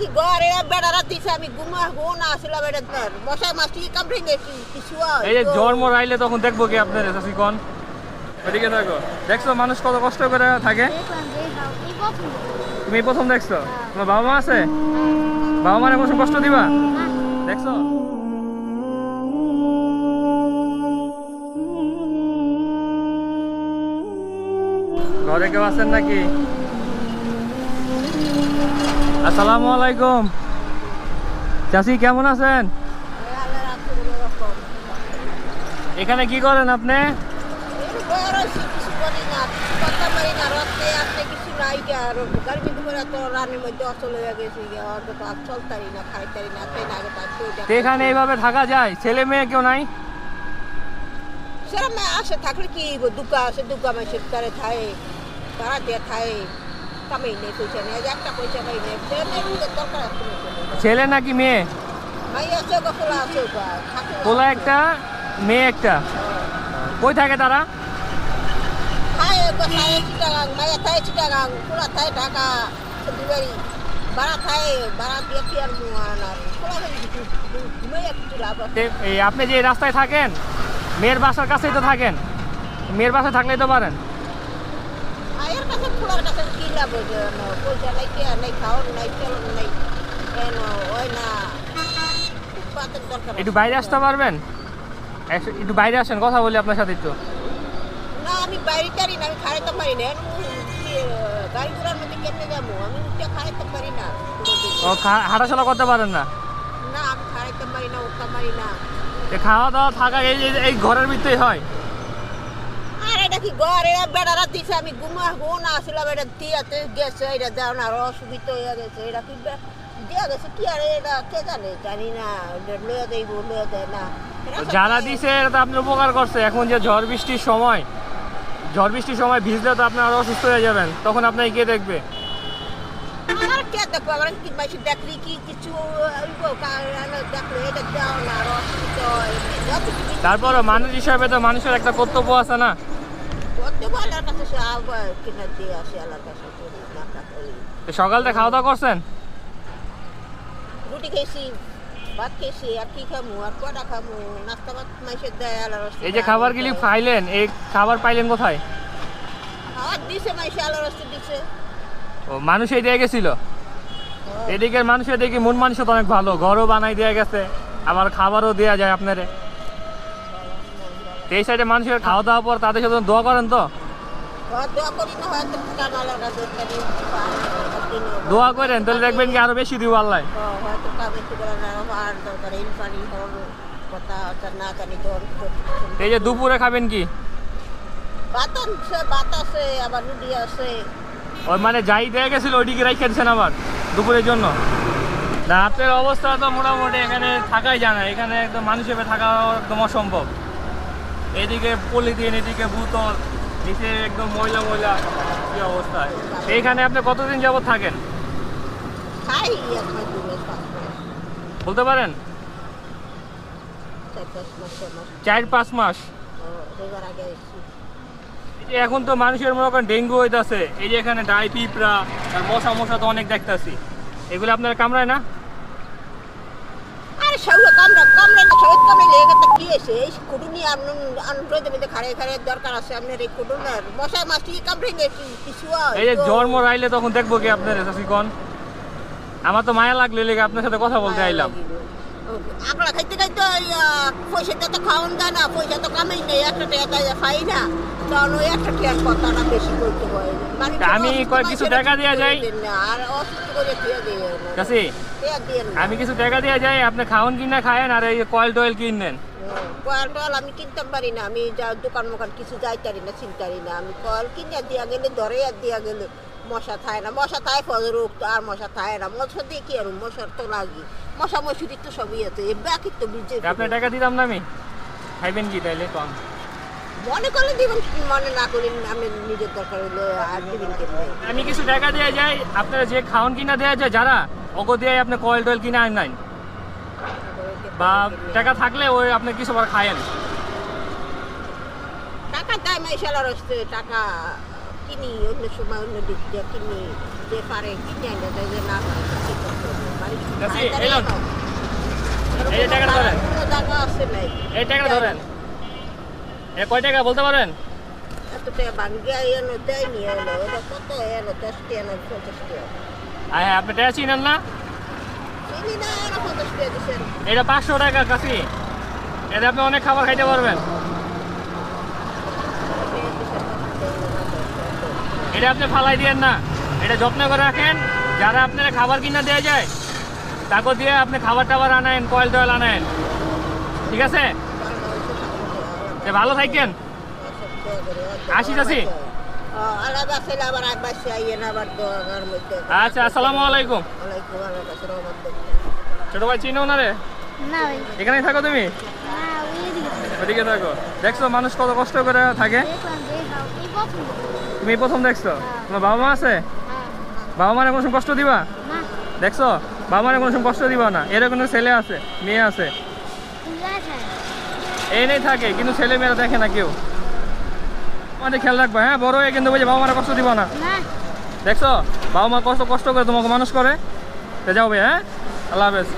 নাকি ঘরে বেড়ারা দিছে আমি ঘুমা হো না আসলাম এটা মশাই মাছি কামড়ে গেছি কিছু হয়। এই যে তো- জন্ম রাইলে তখন দেখব কি আপনার চাষি কন? ওদিকে থাকো দেখছ মানুষ কত কষ্ট করে থাকে? তুমি প্রথম দেখছ? তোমার বাবা মা আছে? বাবা মারে কোনো কষ্ট দিবা? দেখছ? ঘরে কেউ আছেন নাকি? আসসালামু আলাইকুম। চাচি, কেমন আছেন। এখানে কি করেন আপনি? এখানে এইভাবে থাকা যায়? ছেলে মেয়ে কেউ নাই? সেরকম আসে থাকলে কি? দুকা আসে দুকা মাসের তারে ভাড়া দিয়ে থায়। কামাই নেই পয়সা নেই একটা পয়সা পাই নেই ছেলে দরকার ছেলে নাকি মেয়ে? খোলা পোলা একটা মেয়ে একটা। কই থাকে তারা? ঢাকা আপনি যে রাস্তায় থাকেন মেয়ের বাসার কাছেই তো থাকেন মেয়ের বাসায় থাকলেই তো পারেন। আয়ের কাছে খোলার কাছে কি লাভ? পয়সা নাই কে নাই খাওয়ার নাই চলন নাই কেন? ওই না একটু। বাইরে আসতে পারবেন? একটু- বাইরে আসেন কথা বলি আপনার সাথে একটু। না আমি বাইরে টারি না আমি খাড়াইতে পারি না। গাড়ি ঘোড়ার মধ্যে কেমনে যাব? আমি উঠে খাড়াইতে পারি না। ও হাঁটাচলা করতে পারেন না? না আমি খাড়াইতে পারি না উঠতে পারি না। খাওয়া দাওয়া থাকা এই এই ঘরের ভিতরেই হয়। আর এটা কি ঘর? এরা বেড়ারা দিছে আমি ঘুমা হো না। আসলাম এটা দিয়াতে গেছে এটা যাও না আরও অসুবিধা হয়ে গেছে। এটা কি দিয়া গেছে কি? আর এটা কে জানে? জানি না। এটা লয়ে দেব লয়ে দেয় না। যারা খায়। দিছে এটা তো আপনার উপকার করছে। এখন যে ঝড় বৃষ্টির সময় ঝড় বৃষ্টির সময় ভিজলে তো আপনি আরও অসুস্থ হয়ে যাবেন। তখন আপনাকে কে দেখবে? আমার কে দেখব? আমার কি মাসে দেখলি কি? কিছু দেখল? এটা না তারপরও মানুষ হিসাবে তো মানুষের একটা কর্তব্য আছে না? আল্লাহর কাছে সে দিয়ে আসে আল্লাহর কাছে না করি তো সকালটা খাওয়া দাওয়া করছেন? রুটি খেয়েছি ভাত খেয়েছি আর কি খামু আর কটা খামু নাস্তা ভাত মাইসের দেয় আল্লাহর এই যে খাবার গিলি খাইলেন এই খাবার পাইলেন কোথায়? খাবার দিছে মাইসে আল্লাহর দিছে। ও মানুষ এই দিয়ে গেছিল? এদিকের মানুষের দেখি মন মানুষ তো অনেক ভালো ঘরও বানাই দেওয়া গেছে আবার খাবারও দেওয়া যায় আপনারে। তো এই সাইডে মানুষের খাওয়া দাওয়ার পর তাদের সাথে দোয়া করেন তো? দোয়া করেন, তাহলে দেখবেন কি আরও বেশি দিব আল্লাহ এই যে দুপুরে খাবেন কি? ওই মানে যাই দেয়া গেছিল, ওইদিকে রাখি দিচ্ছেন আবার, দুপুরের জন্য। আপনার অবস্থা তো মোটামুটি এখানে থাকাই যায় না, এখানে একদম মানুষ হিসেবে থাকা একদম অসম্ভব। এদিকে পলিথিন এদিকে বোতল নিচে একদম ময়লা ময়লা কি অবস্থা? এইখানে আপনি কতদিন যাবত থাকেন? বলতে পারেন? চার পাঁচ মাস এখন তো মানুষের মনে করেন ডেঙ্গু হইতেছে। এই যে এখানে ডাই পিঁপড়া মশা মশা তো অনেক দেখতাছি। এগুলো আপনার কামড়ায় না? কামড়া কামড়া না সবাই কামড়ে লেগে গেছে কি হয়েছে? এই কুটুনি আপনার আনন্দ মধ্যে খাড়ে খাড়ে দরকার আছে আপনার এই কুটুন আর মশা মাছি কামড়ে গেছি কিছু এই যে জন্ম রাইলে তখন দেখব কি আপনার চাষি কন আমার তো মায়া লাগলে লেগে আপনার সাথে কথা বলতে আইলাম। আকড়া খাইতে খাইতে পয়সাটা তো খাওয়ান যায় না পয়সা তো কামাই নেই একটা টাকা তাই পাই না। তখন ওই একটা টাকার কথাটা বেশি করতে হয় আমি কয় কিছু টাকা দেয়া কিছু যায়? আর অসুস্থ করে দিয়ে দিয়ে না। আমি কিছু টাকা দিয়ে যাই আপনি খাওয়ান কিনা খায়েন আর এই কয়েল টয়েল কিনেন? কয়েল টয়েল আমি কিনতে পারি না আমি যা দোকান মোকান কিছু যাইতারি না চিনতারি না আমি কয়েল কিনে দিয়া গেলে ধরে আর দিয়া গেলে মশা থায় না মশা থায় ফল রোগ তো আর মশা থায় না। মশা দিয়ে কি আর মশার তো লাগি। মশা মশুরি তো সবই আছে বাকি তো বুঝে আপনার টাকা দিতাম না আমি? খাইবেন কি তাইলে কম মনে করলে দিবেন মনে না করলে আমি নিজের দরকার হলে আর দিবেন আমি কিছু টাকা দেওয়া যাই আপনারা যে খাওয়ান কিনা দেওয়া যায় যারা ওগো দিয়ে আপনি কয়েল টয়েল কিনে আন নাই। বা টাকা থাকলে ওই আপনি কিছু বার খায়েন টাকা দেয় মাইশালার হচ্ছে টাকা কিনি অন্য সময় অন্য দিক দিয়ে কিনি যে পারে কিনে দেয় যে না পারে কি করতে এই টাকাটা ধরেন। এ কয় টাকা বলতে পারেন টাকা এনো টাকা টাকা আপনি টাকা চিনেন না টাকা এটা পাঁচশো টাকা কাছি এতে আপনি অনেক খাবার খাইতে পারবেন এটা আপনি ফালাই দিয়েন না। এটা যত্ন করে রাখেন। যারা আপনারা খাবার কিনা দেওয়া যায় তাকে দিয়ে আপনি খাবার টাবার আনেন কয়েল টয়েল আনেন। ঠিক আছে? ভালো থাকেন। আসি দোকানের মধ্যে আচ্ছা আসসালামু আলাইকুম। ছোট ভাই চিনো না রে? না ভাই। এখানেই থাকো তুমি? ওদিকে থাকো। দেখছ মানুষ কত কষ্ট করে থাকে। তুমি প্রথম দেখছ? তোমার বাবা মা আছে? বাবা মারে কোনো কষ্ট দিবা? দেখছ? বাবা মারে কোনো কষ্ট দিবা না। এরকম ছেলে আছে, মেয়ে আছে। এই নেই থাকে, কিন্তু ছেলে মেয়েরা দেখে না কেউ। আমাদের খেয়াল রাখবা হ্যাঁ? বড় হয়ে কিন্তু বলছে বাবা মারা কষ্ট দিবা না। দেখছ? বাবা মা কষ্ট কষ্ট করে তোমাকে মানুষ করে। ভাই হ্যাঁ? আল্লাহ হাফেজ।